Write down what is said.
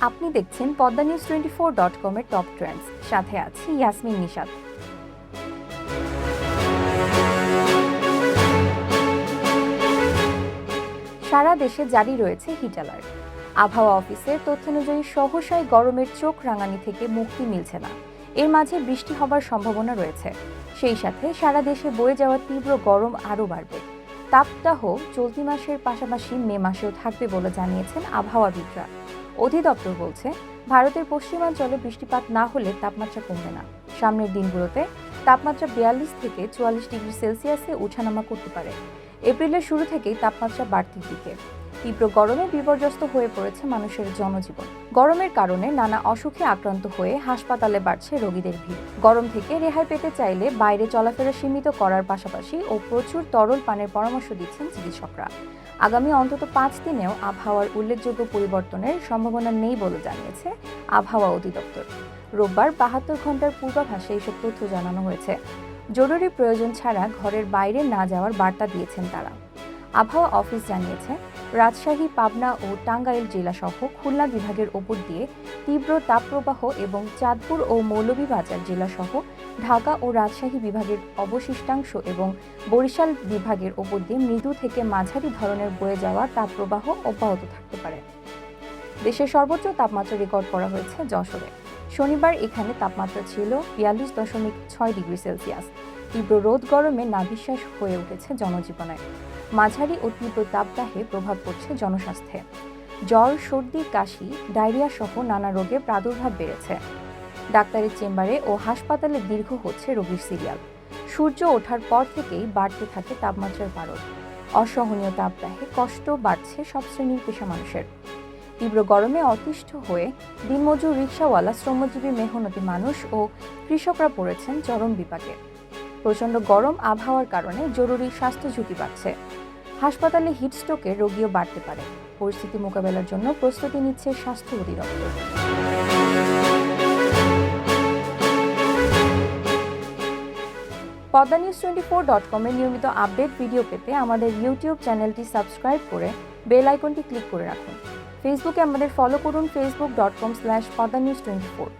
আপনি দেখছেন Padma news twenty four dot কমের টপ ট্রেন্ডস সাথে আছি ইয়াসমিন নিশাদ সারা দেশে জারি রয়েছে হিট অ্যালার্ট আবহাওয়া অফিসের তথ্যানুযায়ী সহসায় গরমের চোখ রাঙানি থেকে মুক্তি মিলছে না। এর মাঝে বৃষ্টি হবার সম্ভাবনা রয়েছে। সেই সাথে সারা দেশে বয়ে যাওয়া তীব্র গরম আরও বাড়বে। তাপদাহ চলতি মাসের পাশাপাশি মে মাসেও থাকবে বলে জানিয়েছেন আবহাওয়াবিদরা। অধিদপ্তর বলছে, ভারতের পশ্চিমাঞ্চলে বৃষ্টিপাত না হলে তাপমাত্রা কমবে না। সামনের দিনগুলোতে তাপমাত্রা বিয়াল্লিশ থেকে চুয়াল্লিশ ডিগ্রি সেলসিয়াসে উঠানামা করতে পারে। এপ্রিলের শুরু থেকেই তাপমাত্রা বাড়তির দিকে। তীব্র গরমে বিপর্যস্ত হয়ে পড়েছে মানুষের জনজীবন। গরমের কারণে নানা অসুখে আক্রান্ত হয়ে হাসপাতালে বাড়ছে রোগীদের ভিড়। গরম থেকে রেহাই পেতে চাইলে বাইরে চলাফেরা সীমিত করার পাশাপাশি ও প্রচুর তরল পানের পরামর্শ দিচ্ছেন চিকিৎসকরা। আগামী অন্তত পাঁচ দিনেও আবহাওয়ার উল্লেখযোগ্য পরিবর্তনের সম্ভাবনা নেই বলে জানিয়েছে আবহাওয়া অধিদপ্তর। রোববার বাহাত্তর ঘণ্টার পূর্বাভাসে এইসব তথ্য জানানো হয়েছে। জরুরি প্রয়োজন ছাড়া ঘরের বাইরে না যাওয়ার বার্তা দিয়েছেন তারা। আবহাওয়া অফিস জানিয়েছে রাজশাহী, পাবনা ও টাঙ্গাইল জেলাসহ খুলনা বিভাগের ওপর দিয়ে তীব্র তাপপ্রবাহ এবং চাঁদপুর ও মৌলভীবাজার জেলাসহ ঢাকা ও রাজশাহী বিভাগের অবশিষ্টাংশ এবং বরিশাল বিভাগের ওপর দিয়ে মৃদু থেকে মাঝারি ধরনের বয়ে যাওয়া তাপপ্রবাহ অব্যাহত থাকতে পারে। দেশের সর্বোচ্চ তাপমাত্রা রেকর্ড করা হয়েছে যশোরে। শনিবার এখানে তাপমাত্রা ছিল বিয়াল্লিশ দশমিক ছয় ডিগ্রি সেলসিয়াস। তীব্র রোদ গরমে নাভিশ্বাস হয়ে উঠেছে জনজীবনে। মাঝারি ও তীব্র তাপদাহে প্রভাব পড়ছে জনস্বাস্থ্যে। জ্বর, সর্দি, কাশি, ডায়রিয়া সহ নানা রোগে প্রাদুর্ভাব বেড়েছে। ডাক্তারের চেম্বারে ও হাসপাতালে দীর্ঘ হচ্ছে রোগীর সিরিয়াল। সূর্য ওঠার পর থেকেই বাড়তে থাকে তাপমাত্রার পারদ অসহনীয় তাপদাহে কষ্ট বাড়ছে সব শ্রেণির পেশা মানুষের। তীব্র গরমে অতিষ্ঠ হয়ে দিনমজুর রিক্সাওয়ালা শ্রমজীবী মেহনতি মানুষ ও কৃষকরা পড়েছেন চরম বিপাকে। প্রচণ্ড গরম আবহাওয়ার কারণে জরুরি স্বাস্থ্য ঝুঁকি বাড়ছে। হাসপাতালে হিটস্ট্রোকে রোগীও বাড়তে পারে। পরিস্থিতি মোকাবেলার জন্য প্রস্তুতি নিচ্ছে স্বাস্থ্য অধিদপ্তর। Padma news twenty four dot কমের নিয়মিত আপডেট ভিডিও পেতে আমাদের ইউটিউব চ্যানেলটি সাবস্ক্রাইব করে বেল আইকনটি ক্লিক করে রাখুন। ফেসবুকে আমাদের ফলো করুন Facebook dot com slash Padma news twenty four.